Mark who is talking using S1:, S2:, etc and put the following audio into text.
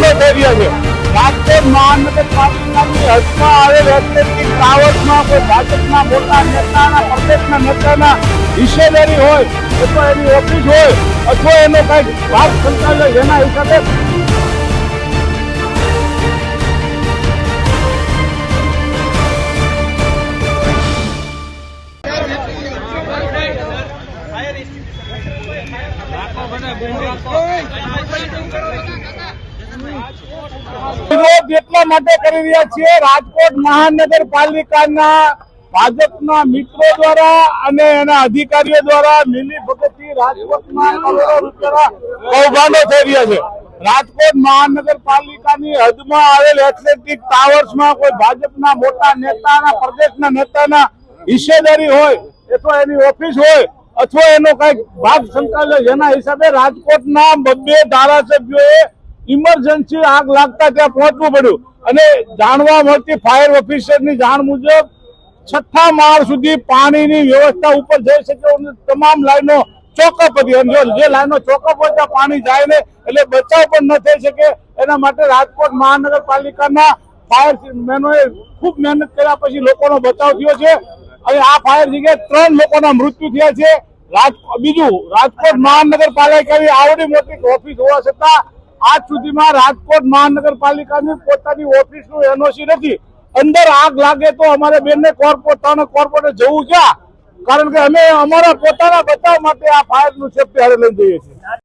S1: થઈ રહ્યા છે રાજકોટ મહાનગરપાલિકાની હદમાં આવેલ એથ્લેટિક ટાવર્સમાં કોઈ ભાજપના મોટા નેતાના, પ્રદેશના નેતાના હિસ્સેદારી હોય અથવા એની ઓફિસ હોય, અથવા એનો કંઈક ભાગ સંચાલક એના હિસાબે. વિરોધ એટલા માટે કરી રહ્યા છીએ, રાજકોટ મહાનગરપાલિકાના ભાજપના મિત્રો દ્વારા અને એના અધિકારીઓ દ્વારા મિલી ભગતથી રાજકોટમાં થઈ રહ્યા છે. રાજકોટ મહાનગરપાલિકાની હદમાં આવેલ એથ્લેટિક ટાવર્સમાં કોઈ ભાજપના મોટા નેતાના, પ્રદેશના નેતાના હિસ્સેદારી હોય, અથવા એની ઓફિસ હોય, અથવા એનો કંઈક ભાગ સંચાલક એના હિસાબે રાજકોટના બબ્બે ધારાસભ્યોએ ઇમરજન્સી આગ લાગતા ત્યાં પહોંચવું પડ્યું. અને જાણવા મળતી ફાયર ઓફિસરની જાણ મુજબ છઠ્ઠા માળ સુધી પાણીની વ્યવસ્થા ઉપર જઈ શકે તમામ લાઈનો ચોકઅપ હતી. અને જે લાઈનો ચોકઅપ હોય ત્યાં પાણી જાય ને એટલે બચાવ પણ ન થઈ શકે. એના માટે રાજકોટ મહાનગરપાલિકાના ફાયર મેનોએ ખૂબ મહેનત કર્યા પછી લોકોનો બચાવ થયો છે. અને આ ફાયર જગ્યાએ ત્રણ લોકોના મૃત્યુ થયા છે. બીજું, રાજકોટ મહાનગરપાલિકાની આવડી મોટી ઓફિસ હોવા છતાં આજ સુધીમાં રાજકોટ મહાનગરપાલિકાની પોતાની ઓફિસનું એનઓસી નથી. અંદર આગ લાગે તો અમારે બેનને કોર્પોરેટ કોર્પોરેટ જવું ક્યાં? કારણ કે અમે અમારા પોતાના બચાવ માટે આ ફાયરનું સેફ્ટી હારે લઈ જઈએ છીએ.